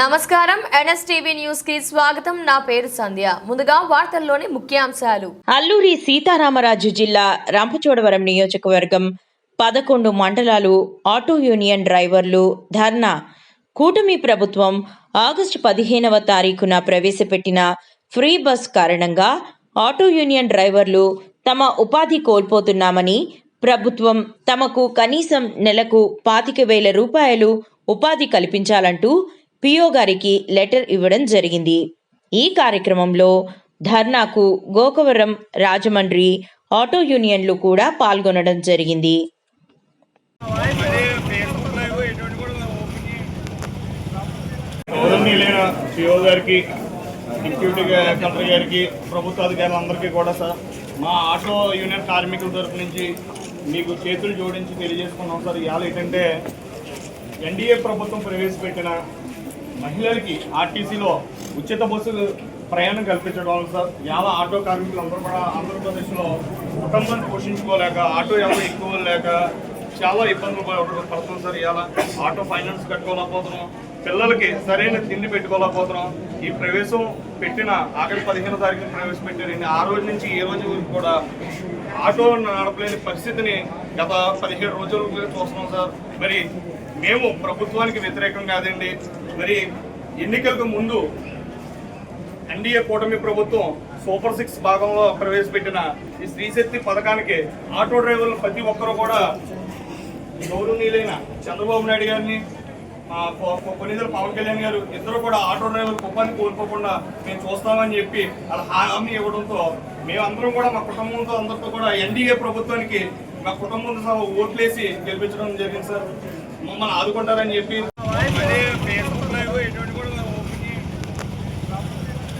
నమస్కారం. ఎన్ఎస్టీవీ న్యూస్కి స్వాగతం. నా పేరు సంధ్య. ముందుగా వార్తల్లోని ముఖ్యాంశాలు. అల్లూరి సీతారామరాజు జిల్లా రంపచోడవరం నియోజకవర్గం పదకొండు మండలాలు ఆటో యూనియన్ డ్రైవర్లు ధర్నా. కూటమి ప్రభుత్వం ఆగస్టు పదిహేనవ తారీఖున ప్రవేశపెట్టిన ఫ్రీ బస్ కారణంగా ఆటో యూనియన్ డ్రైవర్లు తమ ఉపాధి కోల్పోతున్నామని ప్రభుత్వం తమకు కనీసం నెలకు పాతిక వేల రూపాయలు ఉపాధి కల్పించాలంటూ పిఓ గారికి లెటర్ ఇవ్వడం జరిగింది. ఈ కార్యక్రమంలో ధర్నాకు గోకవరం రాజమండ్రి ఆటో యూనియన్లు కూడా పాల్గొనడం జరిగింది. సిఓ గారికి డిప్యూటీ కలెక్టర్ గారికి ప్రభుత్వ అధికారులందరికీ కూడా సార్ మా ఆటో యూనియన్ కార్మికుల తరపు నుంచి మీకు చేతులు జోడించి తెలియజేసుకున్నాం సార్. ఇవాళ ఏంటంటే ఎన్డీఏ ప్రభుత్వం ప్రవేశపెట్టిన మహిళలకి ఆర్టీసీలో ఉచిత బస్సులు ప్రయాణం కల్పించడం సార్ ఇవాళ ఆటో కార్మికులు అందరూ కూడా ఆంధ్రప్రదేశ్లో కుటుంబాన్ని పోషించుకోలేక ఆటో ఎవరు ఎక్కువ లేక చాలా ఇబ్బందులు పడ- పడుతున్నాం సార్. ఇవాళ ఆటో ఫైనాన్స్ కట్టుకోలేకపోతున్నాం. పిల్లలకి సరైన తిండి పెట్టుకోలేకపోతున్నాం. ఈ ప్రవేశం పెట్టిన ఆఖరి పదిహేను తారీఖున ప్రవేశపెట్టారండి ఆ రోజు నుంచి ఏ రోజు కూడా ఆటో నడపలేని పరిస్థితిని గత పదిహేడు రోజులుగా చూస్తున్నాం సార్. మరి మేము ప్రభుత్వానికి వ్యతిరేకం కాదండి. మరి ఎన్నికలకు ముందు ఎన్డీఏ కూటమి ప్రభుత్వం సూపర్ సిక్స్ భాగంలో ప్రవేశపెట్టిన ఈ స్త్రీశక్తి పథకానికి ఆటో డ్రైవర్లు ప్రతి ఒక్కరూ కూడా గౌరవనీయులైన చంద్రబాబు నాయుడు గారిని ఆ, కొన్నిదల పవన్ కళ్యాణ్ గారు ఇద్దరు కూడా ఆటో డ్రైవర్ కుప్పాన్ని కోల్పోకుండా మేము చూస్తామని చెప్పి వాళ్ళ హామీ ఇవ్వడంతో మేమందరం కూడా మా కుటుంబంతో అందరితో కూడా ఎన్డీఏ ప్రభుత్వానికి మా కుటుంబం ఓట్లేసి గెలిపించడం జరిగింది సార్. మమ్మల్ని ఆదుకుంటారని చెప్పి అదే